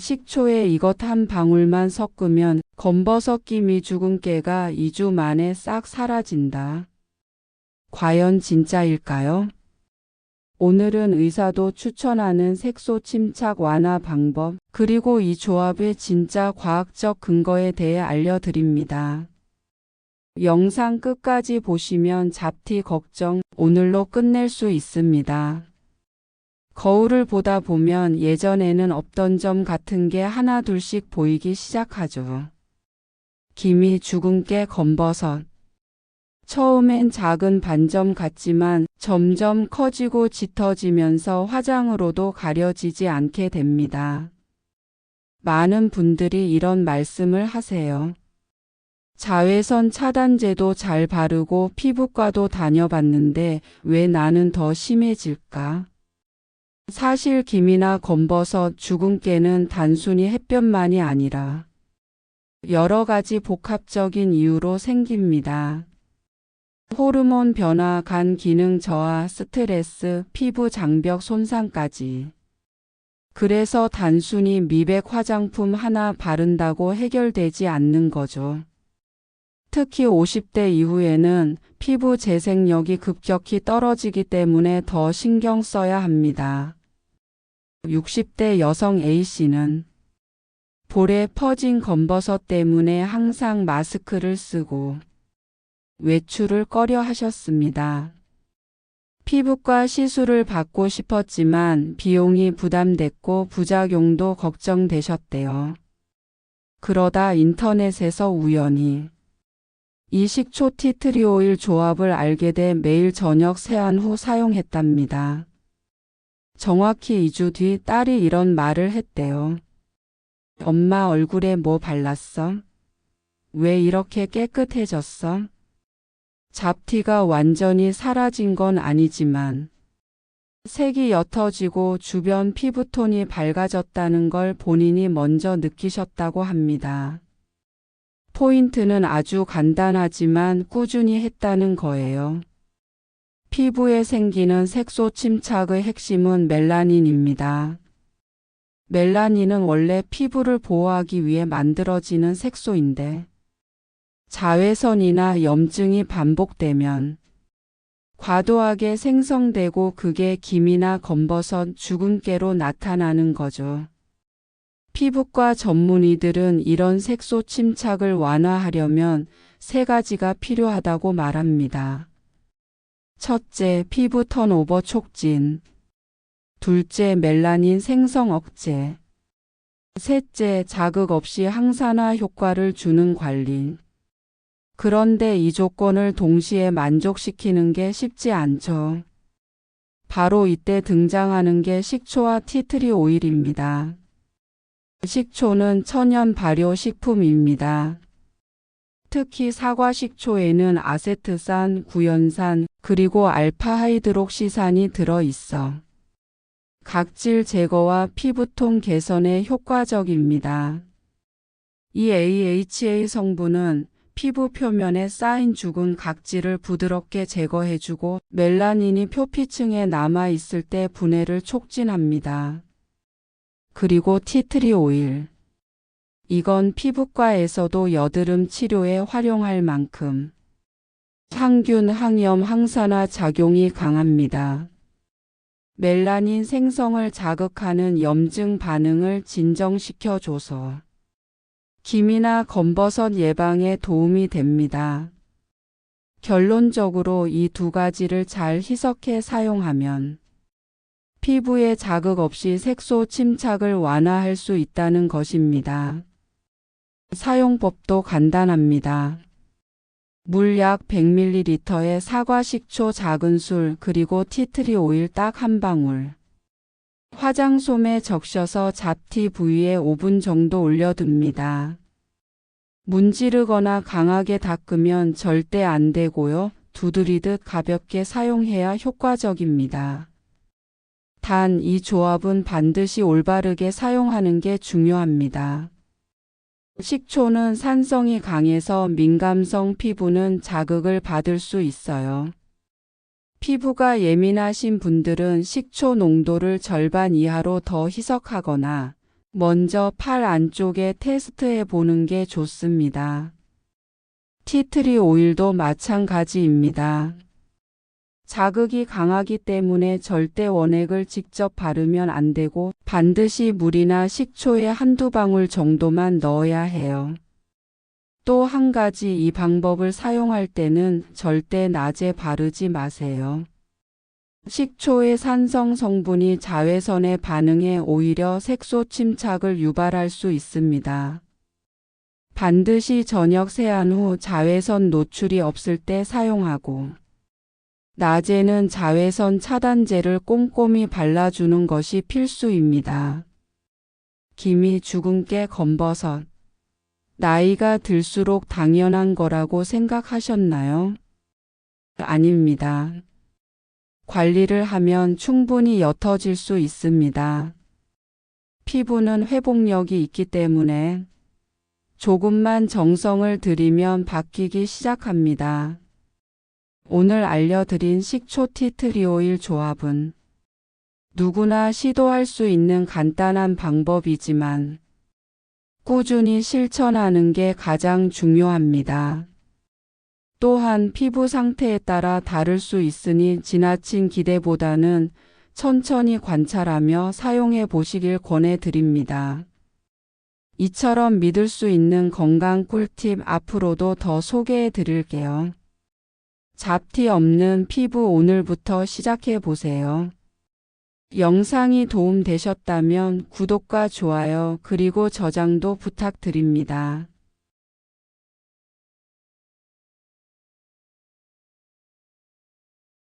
식초에 이것 한 방울만 섞으면 검버섯 김이 죽은 깨가 2주 만에 싹 사라진다. 과연 진짜일까요? 오늘은 의사도 추천하는 색소 침착 완화 방법, 그리고 이 조합의 진짜 과학적 근거에 대해 알려드립니다. 영상 끝까지 보시면 잡티 걱정 오늘로 끝낼 수 있습니다. 거울을 보다 보면 예전에는 없던 점 같은 게 하나 둘씩 보이기 시작하죠. 김이 죽은 깨 검버섯. 처음엔 작은 반점 같지만 점점 커지고 짙어지면서 화장으로도 가려지지 않게 됩니다. 많은 분들이 이런 말씀을 하세요. 자외선 차단제도 잘 바르고 피부과도 다녀봤는데 왜 나는 더 심해질까? 사실 김이나 검버섯, 죽은 깨는 단순히 햇볕만이 아니라 여러 가지 복합적인 이유로 생깁니다. 호르몬 변화, 간 기능 저하, 스트레스, 피부 장벽 손상까지. 그래서 단순히 미백 화장품 하나 바른다고 해결되지 않는 거죠. 특히 50대 이후에는 피부 재생력이 급격히 떨어지기 때문에 더 신경 써야 합니다. 60대 여성 A씨는 볼에 퍼진 검버섯 때문에 항상 마스크를 쓰고 외출을 꺼려 하셨습니다. 피부과 시술을 받고 싶었지만 비용이 부담됐고 부작용도 걱정되셨대요. 그러다 인터넷에서 우연히 이 식초 티트리 오일 조합을 알게 돼 매일 저녁 세안 후 사용했답니다. 정확히 2주 뒤 딸이 이런 말을 했대요. 엄마 얼굴에 뭐 발랐어? 왜 이렇게 깨끗해졌어? 잡티가 완전히 사라진 건 아니지만 색이 옅어지고 주변 피부톤이 밝아졌다는 걸 본인이 먼저 느끼셨다고 합니다. 포인트는 아주 간단하지만 꾸준히 했다는 거예요. 피부에 생기는 색소 침착의 핵심은 멜라닌입니다. 멜라닌은 원래 피부를 보호하기 위해 만들어지는 색소인데 자외선이나 염증이 반복되면 과도하게 생성되고 그게 김이나 검버섯, 죽은 깨로 나타나는 거죠. 피부과 전문의들은 이런 색소 침착을 완화하려면 세 가지가 필요하다고 말합니다. 첫째, 피부 턴오버 촉진. 둘째, 멜라닌 생성 억제. 셋째, 자극 없이 항산화 효과를 주는 관리. 그런데 이 조건을 동시에 만족시키는 게 쉽지 않죠. 바로 이때 등장하는 게 식초와 티트리 오일입니다. 식초는 천연 발효 식품입니다. 특히 사과 식초에는 아세트산, 구연산, 그리고 알파하이드록시산이 들어 있어 각질 제거와 피부톤 개선에 효과적입니다. 이 AHA 성분은 피부 표면에 쌓인 죽은 각질을 부드럽게 제거해주고 멜라닌이 표피층에 남아있을 때 분해를 촉진합니다. 그리고 티트리 오일. 이건 피부과에서도 여드름 치료에 활용할 만큼 항균, 항염, 항산화 작용이 강합니다. 멜라닌 생성을 자극하는 염증 반응을 진정시켜줘서 김이나 검버섯 예방에 도움이 됩니다. 결론적으로 이 두 가지를 잘 희석해 사용하면 피부에 자극 없이 색소 침착을 완화할 수 있다는 것입니다. 사용법도 간단합니다. 물 약 100ml에 사과 식초 작은 술 그리고 티트리 오일 딱 한 방울. 화장솜에 적셔서 잡티 부위에 5분 정도 올려둡니다. 문지르거나 강하게 닦으면 절대 안 되고요. 두드리듯 가볍게 사용해야 효과적입니다. 단 이 조합은 반드시 올바르게 사용하는 게 중요합니다. 식초는 산성이 강해서 민감성 피부는 자극을 받을 수 있어요. 피부가 예민하신 분들은 식초 농도를 절반 이하로 더 희석하거나 먼저 팔 안쪽에 테스트해 보는 게 좋습니다. 티트리 오일도 마찬가지입니다. 자극이 강하기 때문에 절대 원액을 직접 바르면 안 되고 반드시 물이나 식초에 한두 방울 정도만 넣어야 해요. 또 한 가지 이 방법을 사용할 때는 절대 낮에 바르지 마세요. 식초의 산성 성분이 자외선에 반응해 오히려 색소 침착을 유발할 수 있습니다. 반드시 저녁 세안 후 자외선 노출이 없을 때 사용하고 낮에는 자외선 차단제를 꼼꼼히 발라주는 것이 필수입니다. 김이 죽은 깨 검버섯. 나이가 들수록 당연한 거라고 생각하셨나요? 아닙니다. 관리를 하면 충분히 옅어질 수 있습니다. 피부는 회복력이 있기 때문에 조금만 정성을 들이면 바뀌기 시작합니다. 오늘 알려드린 식초 티트리오일 조합은 누구나 시도할 수 있는 간단한 방법이지만 꾸준히 실천하는 게 가장 중요합니다. 또한 피부 상태에 따라 다를 수 있으니 지나친 기대보다는 천천히 관찰하며 사용해 보시길 권해드립니다. 이처럼 믿을 수 있는 건강 꿀팁 앞으로도 더 소개해 드릴게요. 잡티 없는 피부 오늘부터 시작해 보세요. 영상이 도움되셨다면 구독과 좋아요 그리고 저장도 부탁드립니다.